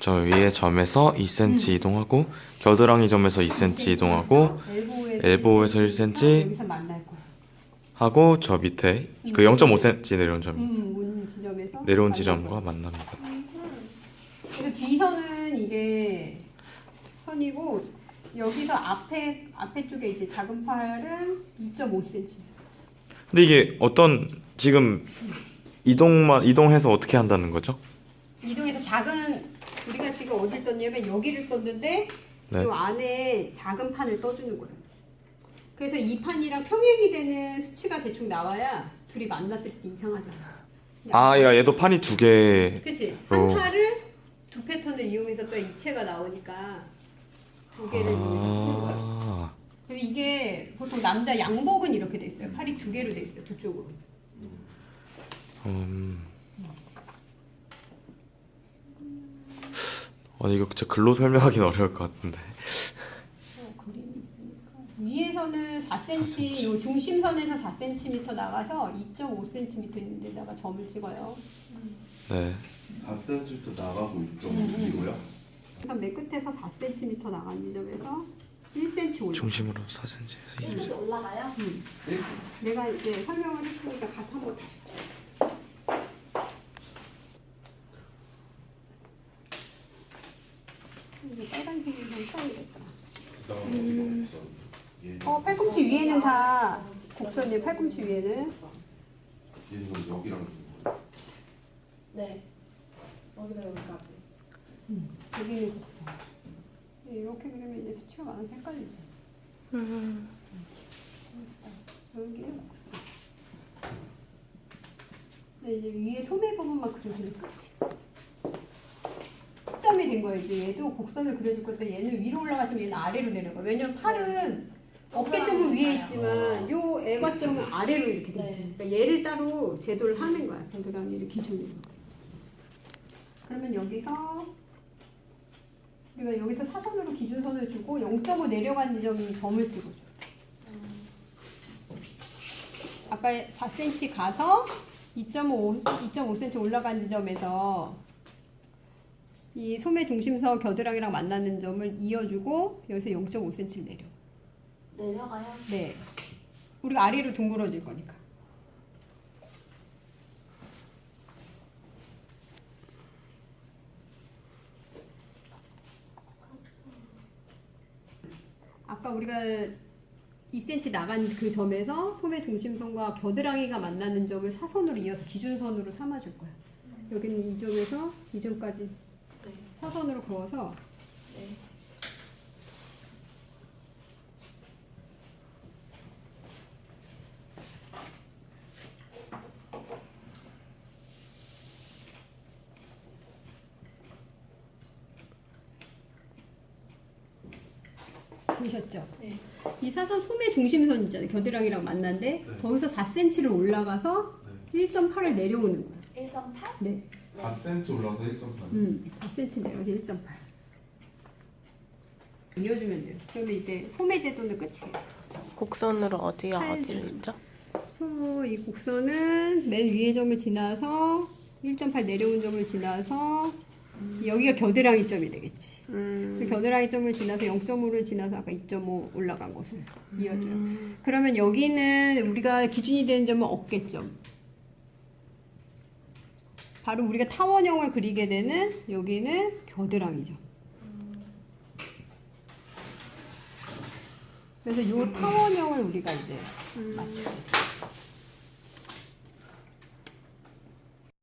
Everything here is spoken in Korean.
저 위에 점에서 2cm 이동하고 겨드랑이 점에서 2cm 이동하고 엘보에서, 엘보에서 1cm. 여기서 만날 거야. 하고 저 밑에 그 0.5cm 내려온 점이 음, 온 지점에서 내려온 만날 지점과. 만납니다. 그래서 뒤선은 이게 선이고 여기서 앞에 앞에 쪽에 이제 작은 팔은 2.5cm. 근데 이게 어떤 지금 이동만 이동해서 어떻게 한다는 거죠? 이동해서 작은 우리가 지금 어딜 떴냐면 여기를 떴는데 네. 이 안에 작은 판을 떠주는 거예요. 그래서 이 판이랑 평행이 되는 수치가 대충 나와야 둘이 만났을 때 이상하잖아. 아, 야, 얘도 판이 두 개. 그치? 한 어. 팔을 두 패턴을 이용해서 또 입체가 나오니까 두 개를 이용해서 푸는 거야. 아, 그래서 이게 보통 남자 양복은 이렇게 돼 있어요. 팔이 두 개로 돼 있어요. 두 쪽으로. 음. 아니 이거 진짜 글로 설명하기는 어려울 것 같은데. 어. 위에서는 4cm, 4cm. 요 중심선에서 4cm 나가서 2.5cm 있는 데다가 점을 찍어요. 네. 4cm부터 나가고 있죠. 음, 음. 이거요? 그래서 맨 끝에서 4cm 나간 지점에서 1cm 올려. 중심으로 4cm에서 2. 1cm 올라가요? 음. 1cm. 내가 이제 설명을 했으니까 가서 한번 다시. 좀 써야겠다. 얘는 어, 팔꿈치 위에는 다 곡선이에요. 팔꿈치 위에는. 얘는 여기랑 있는 거. 네. 여기서 여기까지. 여기는 곡선. 이렇게 그리면 이제 수치가 많아서 헷갈리지. 여기는 곡선. 근데 이제 위에 소매 부분만 그려주면 끝이. 점이 된 거예요. 이제 얘도 곡선을 그려줄 건데 얘는 위로 올라가지만 얘는 아래로 내려가. 왜냐면 팔은 어깨점은 위에 있지만 요 애과점은 아래로 이렇게 돼. 네. 있죠. 그러니까 얘를 따로 제도를 하는 거야. 겨드랑이를 기준으로. 그러면 여기서 우리가 여기서 사선으로 기준선을 주고 0.5 내려간 지점 점을 찍어줘. 아까 4cm 가서 2.5 2.5cm 올라간 지점에서 이 소매 중심선 겨드랑이랑 만나는 점을 이어주고 여기서 0.5cm 내려. 내려가요? 네. 우리가 아래로 둥그러질 거니까. 아까 우리가 2cm 나간 그 점에서 소매 중심선과 겨드랑이가 만나는 점을 사선으로 이어서 기준선으로 삼아줄 거야. 여기는 이 점에서 이 점까지 네. 사선으로 그어서 네. 보셨죠? 네. 이 사선 소매 중심선 있잖아요. 겨드랑이랑 만난데 네. 거기서 4cm를 올라가서 1.8을 내려오는 거예요. 1.8? 네. 4cm 올라서 1.8. 음, 4cm 내려서 1.8. 이어주면 돼요. 그러면 이제 소매 제도는 끝이에요. 곡선으로 어디와 팔 어디를 점. 있죠? 그래서 이 곡선은 맨 위에 점을 지나서 1.8 내려온 점을 지나서 여기가 겨드랑이 점이 되겠지. 음, 그 겨드랑이 점을 지나서 0.5를 지나서 아까 2.5 올라간 곳을 이어줘요. 음, 그러면 여기는 우리가 기준이 되는 점은 어깨점. 바로 우리가 타원형을 그리게 되는 여기는 겨드랑이죠. 그래서 이 타원형을 우리가 이제 맞춰요.